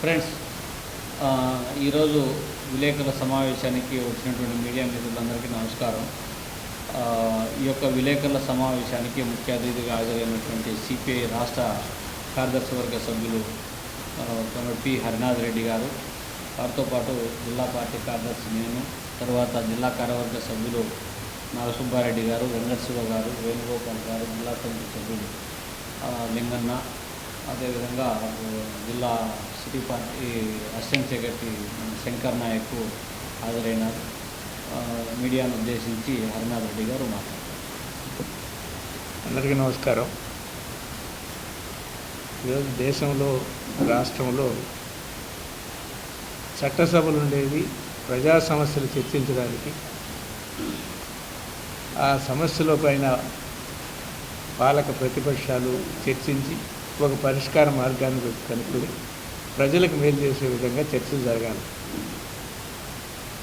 Friends ఈరోజు విలేకరుల సమావేశానికి వచ్చినటువంటి మీడియా మిత్రులందరికీ నమస్కారం. ఈ యొక్క విలేకరుల సమావేశానికి ముఖ్య అతిథిగా హాజరైనటువంటి సిపిఐ రాష్ట్ర కార్యదర్శి వర్గ సభ్యులు ఆ, పి. హరినాథ్ రెడ్డి గారు. వారితో పాటు జిల్లా పార్టీ కార్యదర్శి నేను తర్వాత జిల్లా కార్యవర్గ సభ్యులు నాగసుబ్బారెడ్డి గారు వెంకటశివ గారు వేణుగోపాల్ గారు జిల్లా సమితి సభ్యులు లింగన్న. అదేవిధంగా జిల్లా city party assistant secretary Shankar Naik హాజరైనారు మీడియాను ఉద్దేశించి హరినాథ్ రెడ్డి గారు మాట్లాడారు. అందరికీ నమస్కారం. ఈరోజు దేశంలో రాష్ట్రంలో చట్టసభలు ఉండేవి ప్రజా సమస్యలు చర్చించడానికి. ఆ సమస్యల పైన పాలక ప్రతిపక్షాలు చర్చించి ఒక పరిష్కార మార్గాన్ని కనుక్కొని ప్రజలకు మేలు చేసే విధంగా చర్చలు జరగాలి.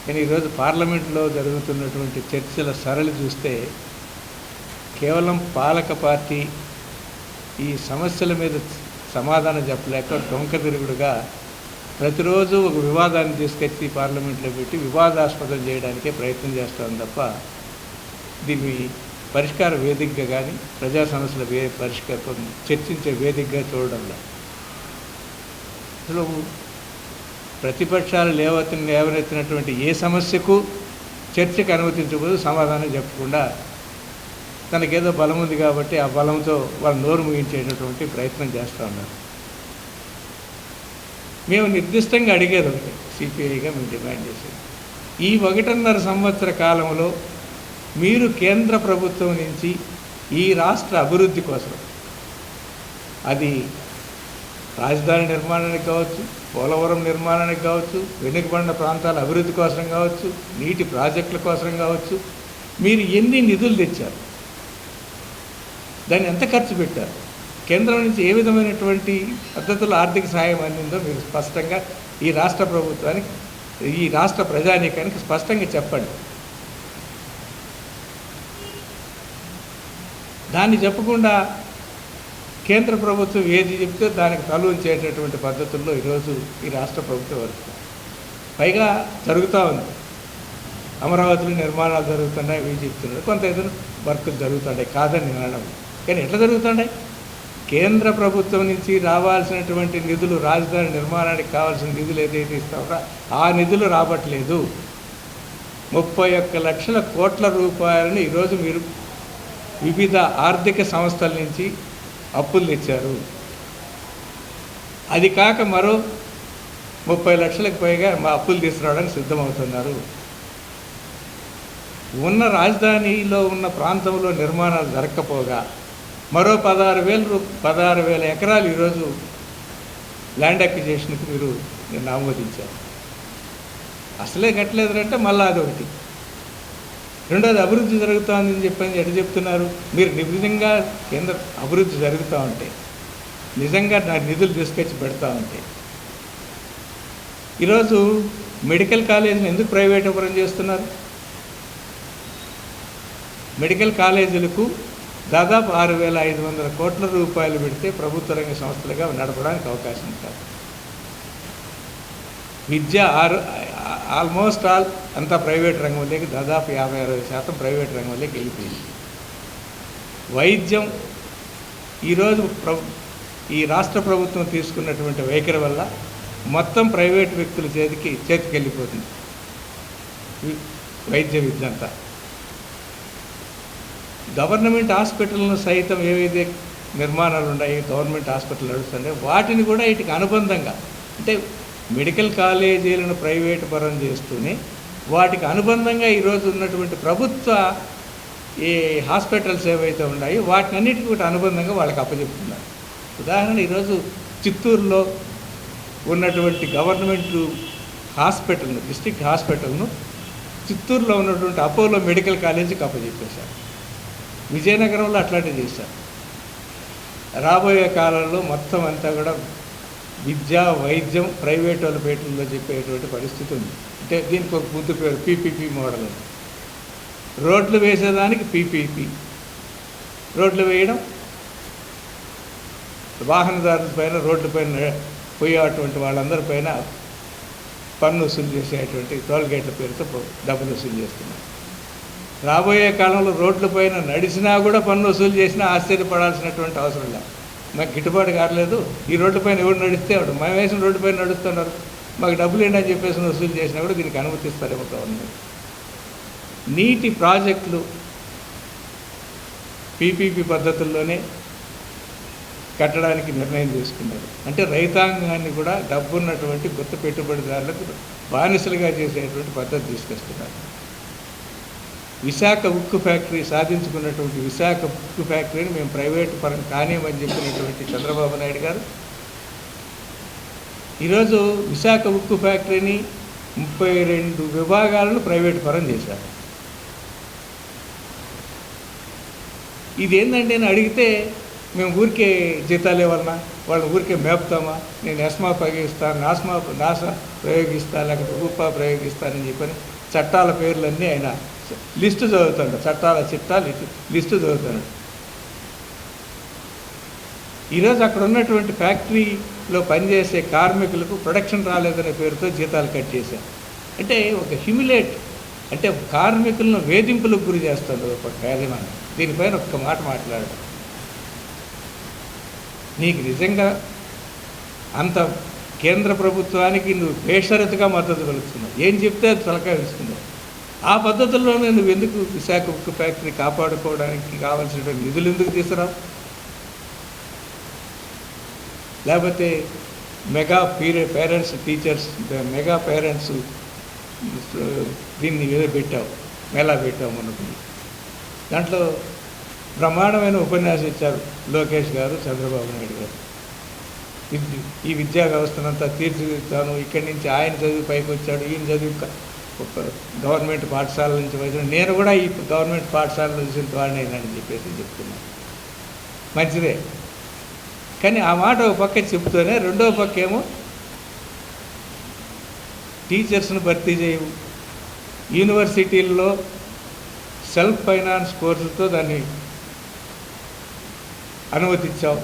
కానీ ఈరోజు పార్లమెంట్లో జరుగుతున్నటువంటి చర్చల సరళి చూస్తే కేవలం పాలక పార్టీ ఈ సమస్యల మీద సమాధానం చెప్పలేక డొంక తిరుగుడుగా ప్రతిరోజు ఒక వివాదాన్ని తీసుకొచ్చి పార్లమెంట్లో పెట్టి వివాదాస్పదం చేయడానికే ప్రయత్నం చేస్తాం తప్ప దీన్ని పరిష్కార వేదికగా కానీ ప్రజా సమస్యల వే పరిష్కారం చర్చించే వేదికగా చూడడంలో అసలు ప్రతిపక్షాలు లేవత్ లేవనెత్తినటువంటి ఏ సమస్యకు చర్చకు అనుమతించకూడదు సమాధానం చెప్పకుండా తనకేదో బలం ఉంది కాబట్టి ఆ బలంతో వాళ్ళు నోరు ముగించేటటువంటి ప్రయత్నం చేస్తూ ఉన్నారు. మేము నిర్దిష్టంగా అడిగేది ఒకటి సిపిఐగా మేము డిమాండ్ చేసేది. ఈ ఒకటిన్నర సంవత్సర కాలంలో మీరు కేంద్ర ప్రభుత్వం నుంచి ఈ రాష్ట్ర అభివృద్ధి కోసం అది రాజధాని నిర్మాణానికి కావచ్చు పోలవరం నిర్మాణానికి కావచ్చు వెనుకబడిన ప్రాంతాల అభివృద్ధి కోసం కావచ్చు నీటి ప్రాజెక్టుల కోసం కావచ్చు మీరు ఎన్ని నిధులు తెచ్చారు? దాన్ని ఎంత ఖర్చు పెట్టారు? కేంద్రం నుంచి ఏ విధమైనటువంటి పద్ధతులు ఆర్థిక సహాయం అందిందో మీరు స్పష్టంగా ఈ రాష్ట్ర ప్రభుత్వానికి ఈ రాష్ట్ర ప్రజానీకానికి స్పష్టంగా చెప్పండి. దాన్ని చెప్పకుండా కేంద్ర ప్రభుత్వం ఏది చెప్తే దానికి తలూంచేటటువంటి పద్ధతుల్లో ఈరోజు ఈ రాష్ట్ర ప్రభుత్వం వరకు. పైగా జరుగుతూ ఉంది. అమరావతిలో నిర్మాణాలు జరుగుతున్నాయి ఇవి చెప్తున్నారు. కొంత ఏదైనా వర్కులు జరుగుతున్నాయి కాదని అనడం కానీ ఎట్లా జరుగుతున్నాయి కేంద్ర ప్రభుత్వం నుంచి రావాల్సినటువంటి నిధులు రాజధాని నిర్మాణానికి కావాల్సిన నిధులు ఏదైతే ఇస్తామో ఆ నిధులు రావట్లేదు. ముప్పై ఒక్క లక్షల కోట్ల రూపాయలను ఈరోజు మీరు వివిధ ఆర్థిక సంస్థల నుంచి అప్పులు తెచ్చారు. అది కాక మరో ముప్పై లక్షలకు పైగా మా అప్పులు తీసుకురావడానికి సిద్ధమవుతున్నారు. ఉన్న రాజధానిలో ఉన్న ప్రాంతంలో నిర్మాణాలు జరగకపోగా మరో పదహారు వేల రూ పదహారు వేల ఎకరాలు ఈరోజు ల్యాండ్ అక్విజేషన్కి మీరు నిన్న ఆమోదించారు. అసలే కట్టలేదంటే మళ్ళీ అదొకటి. రెండోది అభివృద్ధి జరుగుతోందని చెప్పని ఎటు చెప్తున్నారు? మీరు నిజంగా కేంద్ర అభివృద్ధి జరుగుతూ ఉంటే నిజంగా నా నిధులు తీసుకొచ్చి పెడతా ఉంటే ఈరోజు మెడికల్ కాలేజీని ఎందుకు ప్రైవేటీకరణ చేస్తున్నారు? మెడికల్ కాలేజీలకు దాదాపు ఆరు వేల ఐదు వందల కోట్ల రూపాయలు పెడితే ప్రభుత్వ రంగ సంస్థలుగా నడపడానికి అవకాశం కాదు. విద్య ఆరు ఆల్మోస్ట్ ఆల్ అంతా ప్రైవేట్ రంగంలోకి దాదాపు యాభై అరవై శాతం ప్రైవేట్ రంగంలోకి వెళ్ళిపోయింది. వైద్యం ఈరోజు ప్ర ఈ రాష్ట్ర ప్రభుత్వం తీసుకున్నటువంటి వైఖరి వల్ల మొత్తం ప్రైవేట్ వ్యక్తుల చేతికి చేతికి వెళ్ళిపోతుంది. వైద్య విద్య అంతా. గవర్నమెంట్ హాస్పిటల్ను సైతం ఏవైతే నిర్మాణాలు ఉన్నాయి గవర్నమెంట్ హాస్పిటల్ నడుస్తుంటే వాటిని కూడా వీటికి అనుబంధంగా అంటే మెడికల్ కాలేజీలను ప్రైవేటు పరం చేస్తూనే వాటికి అనుబంధంగా ఈరోజు ఉన్నటువంటి ప్రభుత్వ ఈ హాస్పిటల్స్ ఏవైతే ఉన్నాయో వాటిని అన్నిటికీ కూడా అనుబంధంగా వాళ్ళకి అప్పచెప్తున్నారు. ఉదాహరణ ఈరోజు చిత్తూరులో ఉన్నటువంటి గవర్నమెంట్ హాస్పిటల్ను డిస్ట్రిక్ట్ హాస్పిటల్ను చిత్తూరులో ఉన్నటువంటి అపోలో మెడికల్ కాలేజీకి అప్పచెప్పేశారు. విజయనగరంలో అట్లాంటివి చేశారు. రాబోయే కాలంలో మొత్తం అంతా కూడా విద్య వైద్యం ప్రైవేట్ వాళ్ళ పేటల్లో చెప్పేటువంటి పరిస్థితి ఉంది. అంటే దీనికి ఒక ముద్దు పేరు పీపీపీ మోడల్ అని. రోడ్లు వేసేదానికి పీపీపీ. రోడ్లు వేయడం వాహనదారుల పైన రోడ్ల పైన పోయేటువంటి వాళ్ళందరిపైన పన్ను వసూలు చేసేటువంటి టోల్గేట్ల పేరుతో డబ్బులు వసూలు చేస్తున్నారు. రాబోయే కాలంలో రోడ్ల పైన నడిచినా కూడా పన్ను వసూలు చేసినా ఆశ్చర్యపడాల్సినటువంటి అవసరం లేదు. మాకు గిట్టుబాటు కావట్లేదు. ఈ రోడ్డు పైన ఎవరు నడిస్తే ఆవిడ మేము వేసిన రోడ్డుపైన నడుస్తున్నారు. మాకు డబ్బులు ఏంటని చెప్పేసి వసూలు చేసినా కూడా దీనికి అనుమతిస్తారేమో గవర్నమెంట్. నీటి ప్రాజెక్టులు పీపీపీ పద్ధతుల్లోనే కట్టడానికి నిర్ణయం తీసుకున్నారు అంటే రైతాంగాన్ని కూడా డబ్బున్నటువంటి గుర్తు పెట్టుబడిదారులకు బానిసలుగా చేసేటువంటి పద్ధతి తీసుకొస్తున్నారు. విశాఖ ఉక్కు ఫ్యాక్టరీ సాధించుకున్నటువంటి విశాఖ ఉక్కు ఫ్యాక్టరీని మేము ప్రైవేట్ పరం కానేమని చెప్పినటువంటి చంద్రబాబు నాయుడు గారు. ఈరోజు విశాఖ ఉక్కు ఫ్యాక్టరీని ముప్పై రెండు విభాగాలను ప్రైవేట్ పరం చేశారు. ఇదేంటంటే నేను అడిగితే మేము ఊరికే జీతాలు ఇవ్వాలన్నా వాళ్ళని ఊరికే మేపుతామా? నేను ఎస్మా ప్రయోగిస్తాను నాస్మా నాస ప్రయోగిస్తా లేకపోతే రూపా ప్రయోగిస్తానని చెప్పని చట్టాల పేర్లన్నీ ఆయన లిస్టు. చదువుతాడు. చట్టాల చిట్టాలు లిస్టు- చదువుతాడు. ఈరోజు అక్కడ ఉన్నటువంటి ఫ్యాక్టరీలో పనిచేసే కార్మికులకు ప్రొడక్షన్ రాలేదనే పేరుతో జీతాలు కట్ చేశారు. అంటే ఒక హ్యూమిలేట్ అంటే కార్మికులను వేధింపులకు గురి చేస్తాడు ఒక యాజమాన్యం. దీనిపైన ఒక్క మాట మాట్లాడడం. నీకు నిజంగా అంత కేంద్ర ప్రభుత్వానికి నువ్వు బేషరతుగా మద్దతు కలుగుతున్నావు ఏం చెప్తే అది తలకాయ ఇస్తున్నావు ఆ పద్ధతుల్లోనే నువ్వు ఎందుకు విశాఖ ఉక్కు ఫ్యాక్టరీ కాపాడుకోవడానికి కావాల్సినటువంటి నిధులు ఎందుకు తీసుకురావు లేకపోతే mega period parents teachers mega parents దీన్ని ఏదో పెట్టావు మేళా పెట్టావు మనకు దాంట్లో బ్రహ్మాండమైన ఉపన్యాసం ఇచ్చారు లోకేష్ గారు చంద్రబాబు నాయుడు గారు. ఈ విద్యా వ్యవస్థనంతా తీర్చిదిద్దాను ఇక్కడి నుంచి ఆయన చదివి పైకి వచ్చాడు ఈయన చదివి గవర్నమెంట్ పాఠశాల నుంచి వచ్చిన నేను కూడా ఈ గవర్నమెంట్ పాఠశాల నుంచి వాడినని చెప్పేసి చెప్తున్నాను. మంచిదే. కానీ ఆ మాట ఒక పక్క చెప్తూనే రెండో పక్క ఏమో టీచర్స్ను భర్తీ చేయవు యూనివర్సిటీల్లో సెల్ఫ్ ఫైనాన్స్ కోర్సులతో దాన్ని అనుమతించావు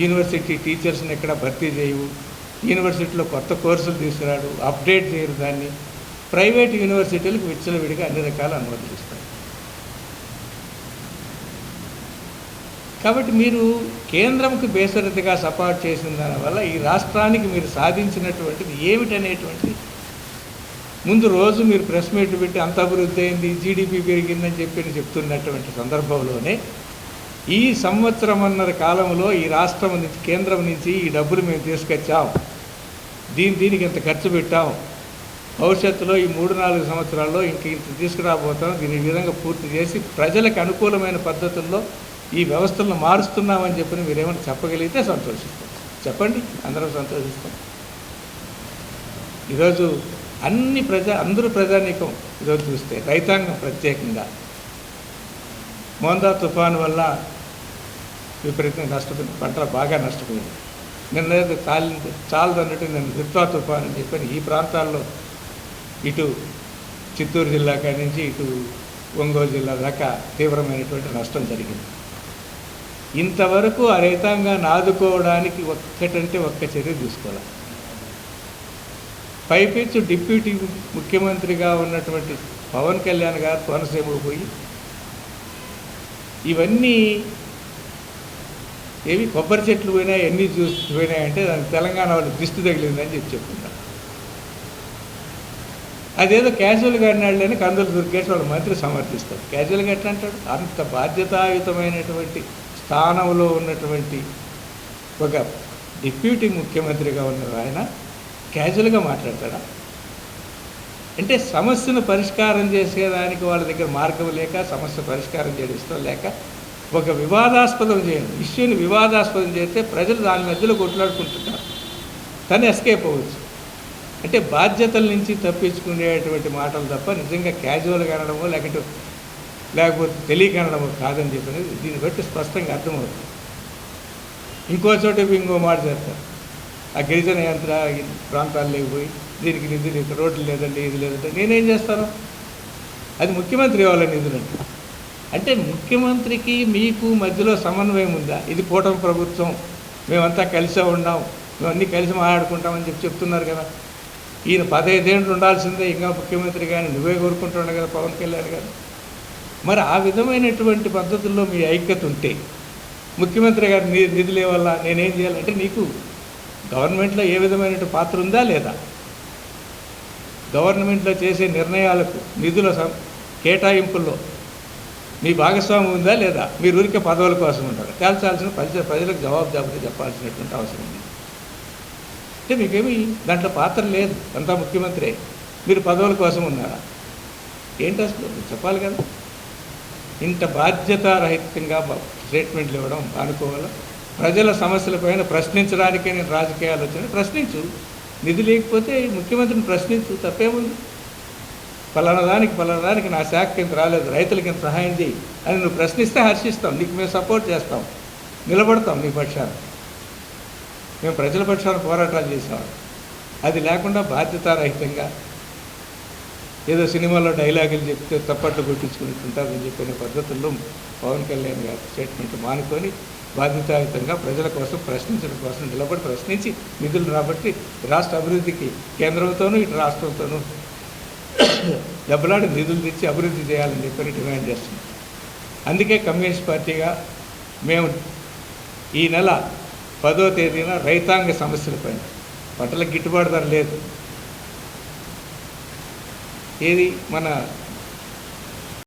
యూనివర్సిటీ టీచర్స్ని ఎక్కడ భర్తీ చేయవు. యూనివర్సిటీలో కొత్త కోర్సులు తీసుకురాడు. అప్డేట్ చేయరు దాన్ని. ప్రైవేట్ యూనివర్సిటీలకు విచ్చలవిడిగా అన్ని రకాల అనుమతులు ఇస్తాయి. కాబట్టి మీరు కేంద్రంకు బేసరతిగా సపోర్ట్ చేసిన దానివల్ల ఈ రాష్ట్రానికి మీరు సాధించినటువంటిది ఏమిటనేటువంటిది ముందు రోజు మీరు ప్రెస్ మీట్ పెట్టి అంత అభివృద్ధి అయింది జీడిపి పెరిగిందని చెప్పి చెప్తున్నటువంటి సందర్భంలోనే ఈ సంవత్సరమన్నర కాలంలో ఈ రాష్ట్రం నుంచి కేంద్రం నుంచి ఈ డబ్బులు మేము తీసుకొచ్చాం. దీని దీనికి ఇంత ఖర్చు పెట్టాం? భవిష్యత్తులో ఈ మూడు నాలుగు సంవత్సరాల్లో ఇంక ఇంత తీసుకురాబోతాం. దీని విధంగా పూర్తి చేసి ప్రజలకు అనుకూలమైన పద్ధతుల్లో ఈ వ్యవస్థలను మారుస్తున్నామని చెప్పి మీరేమైనా చెప్పగలిగితే సంతోషిస్తాం. చెప్పండి అందరం సంతోషిస్తాం. ఈరోజు అన్ని ప్రజా అందరూ ప్రజానీకం ఈరోజు చూస్తే రైతాంగం ప్రత్యేకంగా. మోందా తుఫాను వల్ల విపరీతంగా నష్టపోయింది. పంటలు బాగా నష్టపోయింది. నిన్న ఏదో చాలదన్నట్టు నేను దిత్వా తుఫాన్ అని చెప్పని ఈ ప్రాంతాల్లో ఇటు చిత్తూరు జిల్లా కాడి నుంచి ఇటు ఒంగోలు జిల్లా దాకా తీవ్రమైనటువంటి నష్టం జరిగింది. ఇంతవరకు ఆ రైతాంగాన్ని ఆదుకోవడానికి ఒక్కటంటే ఒక్క చర్య తీసుకోవాలి. పైపెచ్చు డిప్యూటీ ముఖ్యమంత్రిగా ఉన్నటువంటి పవన్ కళ్యాణ్ గారు కోనసీమకు పోయి ఇవన్నీ ఏవి కొబ్బరి చెట్లు పోయినాయి ఎన్ని చూసి పోయినాయంటే దానికి తెలంగాణ వాళ్ళు దిష్టి తగిలిందని చెప్పి చెప్పుకుంటారు. అదేదో క్యాజువల్గా అన్నాళ్ళని కందులు దుర్గేష్ వాళ్ళ మంత్రి సమర్థిస్తారు క్యాజువల్గా ఎట్లా అంటాడు? అంత బాధ్యతాయుతమైనటువంటి స్థానంలో ఉన్నటువంటి ఒక డిప్యూటీ ముఖ్యమంత్రిగా ఉన్న ఆయన క్యాజువల్గా మాట్లాడతాడా? అంటే సమస్యను పరిష్కారం చేసేదానికి వాళ్ళ దగ్గర మార్గం లేక సమస్య పరిష్కారం చేయడం ఇష్టం లేక ఒక వివాదాస్పదం చేయండి. ఇష్యూని వివాదాస్పదం చేస్తే ప్రజలు దాని మధ్యలో కొట్లాడుకుంటున్నారు. తను ఎస్కేప్ అవ్వచ్చు. అంటే బాధ్యతల నుంచి తప్పించుకునేటువంటి మాటలు తప్ప నిజంగా క్యాజువల్గా అనడమో లేకపోతే లేకపోతే తెలియక అనడమో కాదని చెప్పినది దీన్ని బట్టి స్పష్టంగా అర్థమవుతుంది. ఇంకో చోట ఇంకో మాట చేస్తారు ఆ గిరిజన యంత్ర ప్రాంతాలు లేకపోయి దీనికి నిధులు ఇక్కడ రోడ్లు లేదండి ఇది లేదంటే నేనేం చేస్తాను? అది ముఖ్యమంత్రి ఇవ్వాలి నిధులండి. అంటే ముఖ్యమంత్రికి మీకు మధ్యలో సమన్వయం ఉందా? ఇది కూటమి ప్రభుత్వం మేమంతా కలిసే ఉన్నాం మేము అన్నీ కలిసి మాట్లాడుకుంటామని చెప్పి చెప్తున్నారు కదా. ఈయన పదహైదేళ్ళు ఉండాల్సిందే. ఇంకా ముఖ్యమంత్రి కానీ నువ్వే కోరుకుంటున్నావు కదా పవన్ కళ్యాణ్ గారు. మరి ఆ విధమైనటువంటి పద్ధతుల్లో మీ ఐక్యత ఉంటే ముఖ్యమంత్రి గారు నీ నిధులే వల్ల నేనేం చేయాలంటే నీకు గవర్నమెంట్లో ఏ విధమైన పాత్ర ఉందా లేదా? గవర్నమెంట్లో చేసే నిర్ణయాలకు నిధుల సం- కేటాయింపుల్లో మీ భాగస్వామ్యం ఉందా లేదా? మీరు ఊరికే పదవుల కోసం ఉంటారు. తేల్చాల్సిన ప్రజ ప్రజలకు జవాబు జాబితా చెప్పాల్సినటువంటి అవసరం ఉంది. అంటే మీకేమి దాంట్లో పాత్ర లేదు. అంతా ముఖ్యమంత్రి. మీరు పదవుల కోసం ఉన్నారా? ఏంటి అసలు? చెప్పాలి కదా. ఇంత బాధ్యతారహితంగా స్టేట్మెంట్లు ఇవ్వడం అనుకోవాలి? ప్రజల సమస్యలపైన ప్రశ్నించడానికే నేను రాజకీయాలు వచ్చాను. ప్రశ్నించు. నిధి లేకపోతే ముఖ్యమంత్రిని ప్రశ్నించు. తప్పేముంది? పలానా దానికి పలానా దానికి నా శాఖ కింద రాలేదు. రైతులకి ఇంత సహాయం చేయి అని నువ్వు ప్రశ్నిస్తే హర్షిస్తాం. నీకు మేము సపోర్ట్ చేస్తాం. నిలబడతాం నీ పక్షాన్ని మేము ప్రజల పక్షాన పోరాటాలు చేసేవాళ్ళం. అది లేకుండా బాధ్యతారహితంగా ఏదో సినిమాలో డైలాగులు చెప్తే తప్పట్లు కొట్టించుకుంటుంటారని చెప్పిన పద్ధతుల్లో పవన్ కళ్యాణ్ గారి స్టేట్మెంట్ మానుకొని బాధ్యతాయుతంగా ప్రజల కోసం ప్రశ్నించడం కోసం నిలబడి ప్రశ్నించి నిధులు రాబట్టి రాష్ట్ర అభివృద్ధికి కేంద్రంతోనూ ఇటు రాష్ట్రంతోనూ దెబ్బలాడి నిధులు తెచ్చి అభివృద్ధి చేయాలని చెప్పని డిమాండ్ చేస్తున్నాం. అందుకే కమ్యూనిస్ట్ పార్టీగా మేము ఈ నెల పదో తేదీన రైతాంగ సమస్యలపైన పంటలకు గిట్టుబాటు ధర లేదు. ఏది? మన